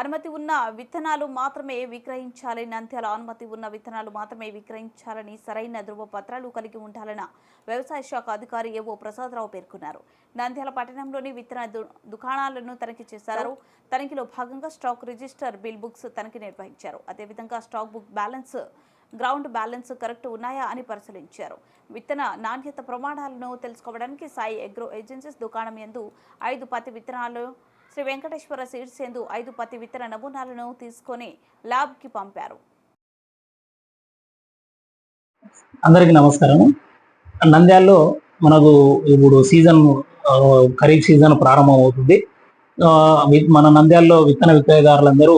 అనుమతి ఉన్న విత్తనాలు మాత్రమే విక్రయించాలి నంద్యాల అనుమతి ఉన్న విత్తనాలు మాత్రమే విక్రయించాలని సరైన ధృవపత్రాలు కలిగి ఉండాలన్న వ్యవసాయ శాఖ అధికారి ఏవో ప్రసాదరావు పేర్కొన్నారు. నంద్యాల పట్టణంలోని విత్తన దు- దుకాణాలను తనిఖీ చేశారు. తనిఖీలో భాగంగా స్టాక్ రిజిస్టర్ బిల్ బుక్స్ తనిఖీ నిర్వహించారు. అదేవిధంగా stock book balance ground balance correct ఉన్నాయా అని పరిశీలించారు. విత్తన నాణ్యత ప్రమాణాలను తెలుసుకోవడానికి సాయి అగ్రో ఏజెన్సీస్ దుకాణం యందు ఐదు పత్తి విత్తనాలు శ్రీ వెంకటేశ్వర సీడ్స్ ఎందు ఐదు పత్తి విత్తన నమూనాలను తీసుకొని ల్యాబ్కి పంపారు. అందరికీ నమస్కారం. నంద్యాలలో మనకు ఇప్పుడు సీజన్ ఖరీఫ్ సీజన్ ప్రారంభం అవుతుంది మన నంద్యాలలో విత్తన విక్రయదారులందరూ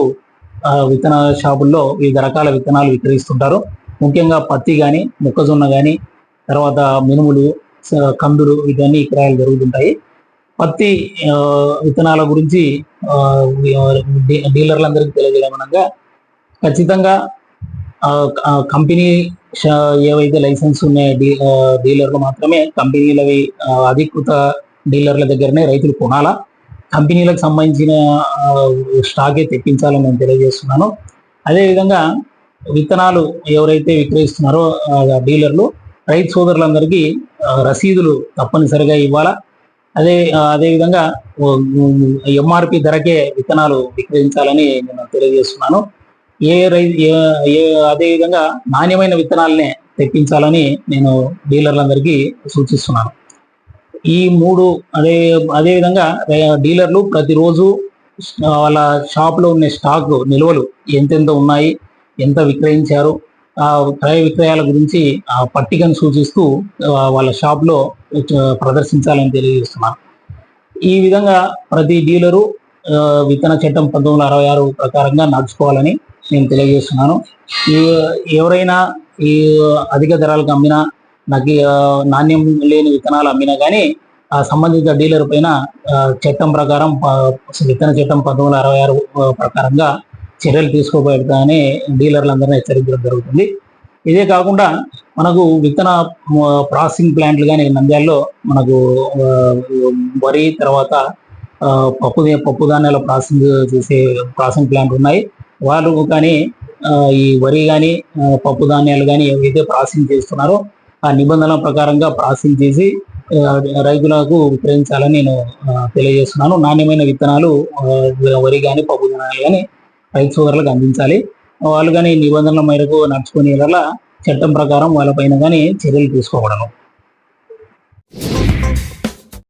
విత్తన షాపుల్లో వివిధ రకాల విత్తనాలు విక్రయిస్తుంటారు. ముఖ్యంగా పత్తి కానీ మొక్కజొన్న కానీ తర్వాత మినుములు కందులు ఇవన్నీ విక్రయాలు జరుగుతుంటాయి. పత్తి విత్తనాల గురించి డీలర్లందరికీ తెలియజేయమనగా ఖచ్చితంగా కంపెనీ ఏవైతే లైసెన్స్ ఉన్నాయో డీ డీలర్లు మాత్రమే కంపెనీలవి అధికృత డీలర్ల దగ్గరనే రైతులు కొనాలా? కంపెనీలకు సంబంధించిన స్టాకే తెప్పించాలని నేను తెలియజేస్తున్నాను. అదేవిధంగా విత్తనాలు ఎవరైతే విక్రయిస్తున్నారో డీలర్లు రైతు సోదరులందరికీ రసీదులు తప్పనిసరిగా ఇవ్వాలా? అదే అదేవిధంగా ఎంఆర్పి ధరకే విత్తనాలు విక్రయించాలని నేను తెలియజేస్తున్నాను. ఏ రై ఏ- నాణ్యమైన విత్తనాలనే తెప్పించాలని నేను డీలర్లందరికీ సూచిస్తున్నాను. ఈ మూడు అదే అదేవిధంగా డీలర్లు ప్రతిరోజు వాళ్ళ షాప్లో ఉన్న స్టాక్ నిల్వలు ఎంతెంత ఉన్నాయి ఎంత విక్రయించారు క్రయ విక్రయాల గురించి ఆ పట్టికను సూచిస్తూ వాళ్ళ షాప్లో ప్రదర్శించాలని తెలియజేస్తున్నాను ఈ విధంగా ప్రతి డీలరు విత్తన చట్టం పంతొమ్మిది వందల అరవై ఆరు ప్రకారంగా నడుచుకోవాలని నేను తెలియజేస్తున్నాను. ఎవరైనా ఈ అధిక ధరలకు అమ్మినా నాకు నాణ్యం లేని విత్తనాలు అమ్మినా కానీ ఆ సంబంధిత డీలర్ పైన చట్టం ప్రకారం విత్తన చట్టం పంతొమ్మిది వందల అరవై ఆరు ప్రకారంగా చర్యలు తీసుకోబడతాయని డీలర్లందరినీ హెచ్చరించడం జరుగుతుంది. ఇదే కాకుండా మనకు విత్తన ప్రాసెసింగ్ ప్లాంట్లు కానీ నంద్యాలలో మనకు వరి తర్వాత పప్పు పప్పు ధాన్యాల ప్రాసెసింగ్ చేసే ప్రాసెసింగ్ ప్లాంట్ ఉన్నాయి. వాళ్ళు కానీ ఈ వరి కానీ పప్పు ధాన్యాలు కానీ ఏవైతే ప్రాసెసింగ్ చేస్తున్నారో ఆ నిబంధనల ప్రకారంగా ప్రాసెసింగ్ చేసి రైతులకు విక్రయించాలని నేను తెలియజేస్తున్నాను. నాణ్యమైన విత్తనాలు వరి కానీ పప్పు ధాన్యాలు కానీ రైతు సోదరులకు అందించాలి. వాళ్ళు కానీ నిబంధనల మేరకు నడుచుకునే చట్టం ప్రకారం వాళ్ళపైన కానీ చర్యలు తీసుకోకూడదు.